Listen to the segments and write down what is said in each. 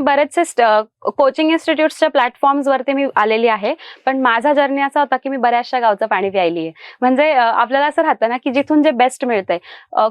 मी बरेचसे coaching इन्स्टिट्यूट्सच्या platforms वरती मी आलेली आहे. पण माझा जर्नी असा होता की मी बऱ्याचशा गावचं पाणी प्यायली आहे म्हणजे आपल्याला असं राहतं ना की जिथून जे बेस्ट मिळतंय.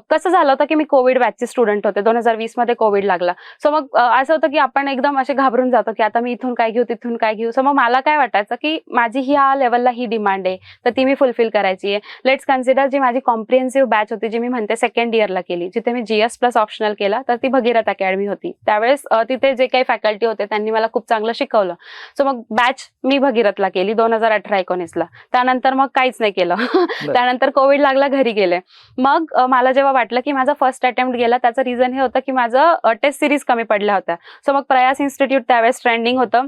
कसं झालं होतं की मी कोविड बॅचचे स्टुडंट होते. दोन हजार वीसमध्ये कोविड लागला. सो मग असं होतं की आपण एकदम असे घाबरून जातो की आता मी इथून काय घेऊ तिथून काय घेऊ. सो मग मला काय वाटायचं की माझी ह्या लेवलला ही डिमांड आहे. तर ती मी फुलफिल करायची आहे लेट्स कन्सिडर जी माझी कॉम्प्रिहेन्सिव्ह बॅच होती जी मी म्हणते सेकंड इयरला केली. जिथे मी जीएस प्लस ऑप्शनल केला तर ती भगीरथ अकॅडमी होती. त्यावेळेस तिथे जे काही फॅकल्टी होते त्यांनी मला खूप चांगलं शिकवलं. सो मग बॅच मी भगीरथला केली दोन हजार अठरा एकोणीसला. त्यानंतर मग काहीच नाही केलं. त्यानंतर कोविड लागला घरी गेले. मग मला जेव्हा वाटलं की माझा फर्स्ट अटेम्प्ट गेला त्याचं रिझन हे होतं की माझं टेस्ट सिरीज कमी पडल्या होत्या. सो मग प्रयास इन्स्टिट्यूट त्यावेळेस ट्रेंडिंग होतं.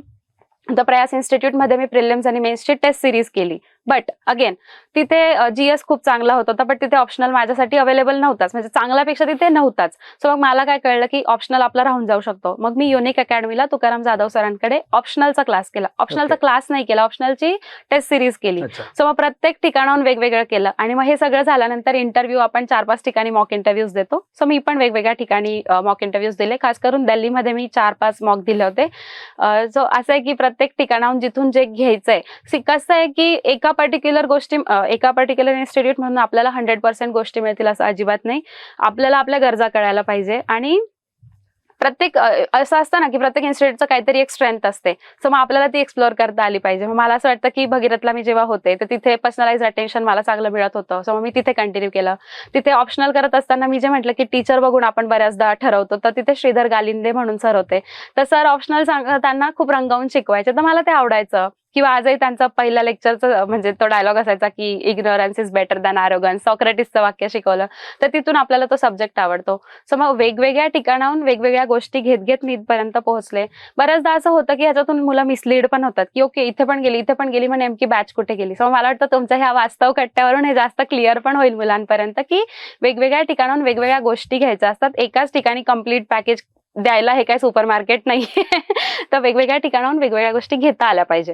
तर प्रयास इन्स्टिट्यूटमध्ये मी प्रिलिम्स आणि मेन्सची टेस्ट सिरीज केली. बट अगेन तिथे जीएस खूप चांगला होत होता बट तिथे ऑप्शनल माझ्यासाठी अवेलेबल नव्हताच. म्हणजे चांगल्यापेक्षा तिथे नव्हताच. सो मग मला काय कळलं की ऑप्शनल आपला राहून जाऊ शकतो. मग मी युनिक अकॅडमीला तुकाराम जाधव सरांकडे ऑप्शनलचा क्लास केला. ऑप्शनलचा. क्लास नाही केला. ऑप्शनलची टेस्ट सिरीज केली. सो मग प्रत्येक ठिकाणाहून वेगवेगळं केलं. आणि मग हे सगळं झाल्यानंतर इंटरव्ह्यू आपण चार पाच ठिकाणी मॉक इंटरव्ह्यूज देतो. सो मी पण वेगवेगळ्या ठिकाणी मॉक इंटरव्ह्यूज दिले. खास करून दिल्लीमध्ये मी चार पाच मॉक दिले होते. सो असं आहे की प्रत्येक ठिकाणाहून जिथून जे घ्यायचंय. कसं आहे की एका पर्टिक्युलर गोष्टी एका पर्टिक्युलर इन्स्टिट्यूट म्हणून आपल्याला हंड्रेड पर्सेंट गोष्टी मिळतील असं अजिबात नाही. आपल्याला आपल्या गरजा कळायला पाहिजे. आणि प्रत्येक असं असतं ना की प्रत्येक इन्स्टिट्यूटचं काहीतरी एक स्ट्रेंथ असते. सो मग आपल्याला ती एक्सप्लोअर करता आली पाहिजे. मग मला असं वाटतं की भगीरथला मी जेव्हा होते तर तिथे पर्सनलाइज अटेन्शन मला चांगलं मिळत होतं. सो मग मी तिथे कंटिन्यू केलं. तिथे ऑप्शनल करत असताना मी जे म्हटलं की टीचर बघून आपण बऱ्याचदा ठरवतो तर तिथे श्रीधर गालिंदे म्हणून सर होते. तर सर ऑप्शनल सांगताना खूप रंगावून शिकवायचे. तर मला ते आवडायचं. किंवा आजही त्यांचा पहिल्या लेक्चरचं म्हणजे तो डायलॉग असायचा की ignorance is better than arrogance सॉक्रेटिसचं वाक्य शिकवलं. तर तिथून आपल्याला तो सब्जेक्ट आवडतो. सो मग वेगवेगळ्या ठिकाणाहून वेगवेगळ्या गोष्टी घेत घेत मी इथपर्यंत पोहोचले. बऱ्याचदा असं होतं की ह्याच्यातून मुलं मिसलीड पण होतात की ओके इथे पण गेली इथे पण गेली मग नेमकी बॅच कुठे गेली? सो मला वाटतं तुमच्या ह्या वास्तव कट्ट्यावरून हे जास्त क्लिअर पण होईल मुलांपर्यंत की वेगवेगळ्या ठिकाणाहून वेगवेगळ्या गोष्टी घ्यायच्या असतात. एकाच ठिकाणी कंप्लीट पॅकेज द्यायला हे काय सुपर मार्केट नाही तर वेगवेगळ्या ठिकाणाहून वेगवेगळ्या गोष्टी घेता आल्या पाहिजे